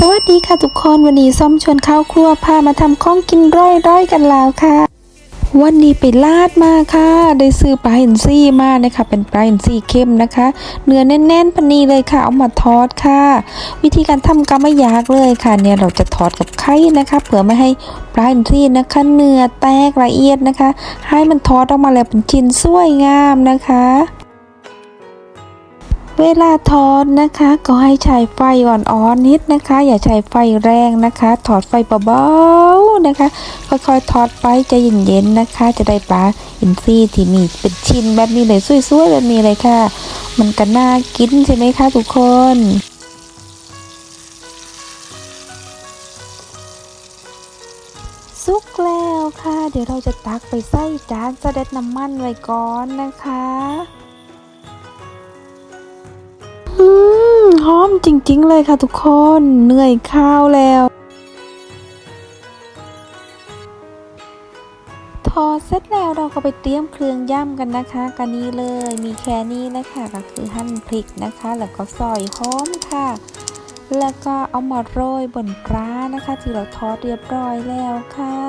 สวัสดีค่ะทุกคนวันนี้ส้มชวนเข้าครัวพามาทำข้องกินร่อยๆกันแล้วค่ะ วันนี้ไปลาดมาค่ะ ได้ซื้อปลาเห็นซี่มานะคะ เป็นปลาเห็นซี่เข้มนะคะ เนื้อแน่นๆปนนีเลยค่ะ เอามาทอดค่ะ วิธีการทำก็ไม่ยากเลยค่ะ เนี่ยเราจะทอดกับไข่นะคะเผื่อไม่ให้ปลาเห็นซี่นะคะเนื้อแตกละเอียดนะคะ ให้มันทอดออกมาแล้วเป็นชิ้นสวยงามนะคะ เวลาทอดนะคะ ก็ให้ใช้ไฟอ่อนๆนิดนะคะ อย่าใช้ไฟแรงนะคะถอดไฟเบาๆนะคะ ค่อยๆทอดไปใจเย็นๆนะคะ จะได้ปลาอินทรีที่มีเป็นชิ้นแบบนี้เลยสวยๆแบบนี้เลยค่ะ มันก็น่ากินใช่ไหมคะทุกคนสุกแล้วค่ะ เดี๋ยวเราจะตักไปใส่จานเสด็จน้ำมันไว้ก่อนนะคะ อืมหอมจริง ๆ เลยค่ะทุกคนเหนื่อยข้าวแล้วทอดเสร็จแล้วเราก็ไปเตรียมเครื่องย่ำกันนะคะกันนี้เลยมีแค่นี้นะคะก็คือหั่นพริกนะคะ แล้วก็ซอยหอมค่ะ แล้วก็เอามาโรยบนปลานะคะ ที่เราทอดเรียบร้อยแล้วค่ะ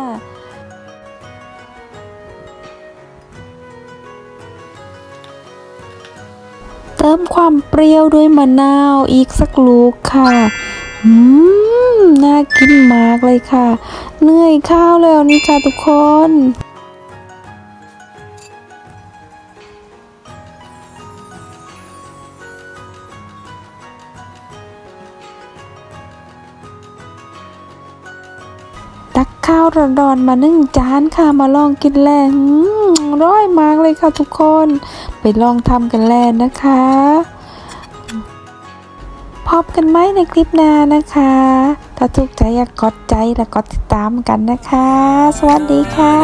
เติมความเปรี้ยวด้วยมะนาวอีกสักลูกค่ะอืมน่ากินมากเลยค่ะ เหนื่อยข้าวแล้วนี่ค่ะทุกคนตักข้าวร้อนๆมานึ่งจานค่ะมาลองกินแลวอืมอร่อยมาก เลยค่ะทุกคน ไปลองทำกันแล้วนะคะ พบกันไหมในคลิปหน้านะคะ ถ้าถูกใจอยากกดใจและกดติดตามกันนะคะ สวัสดีค่ะ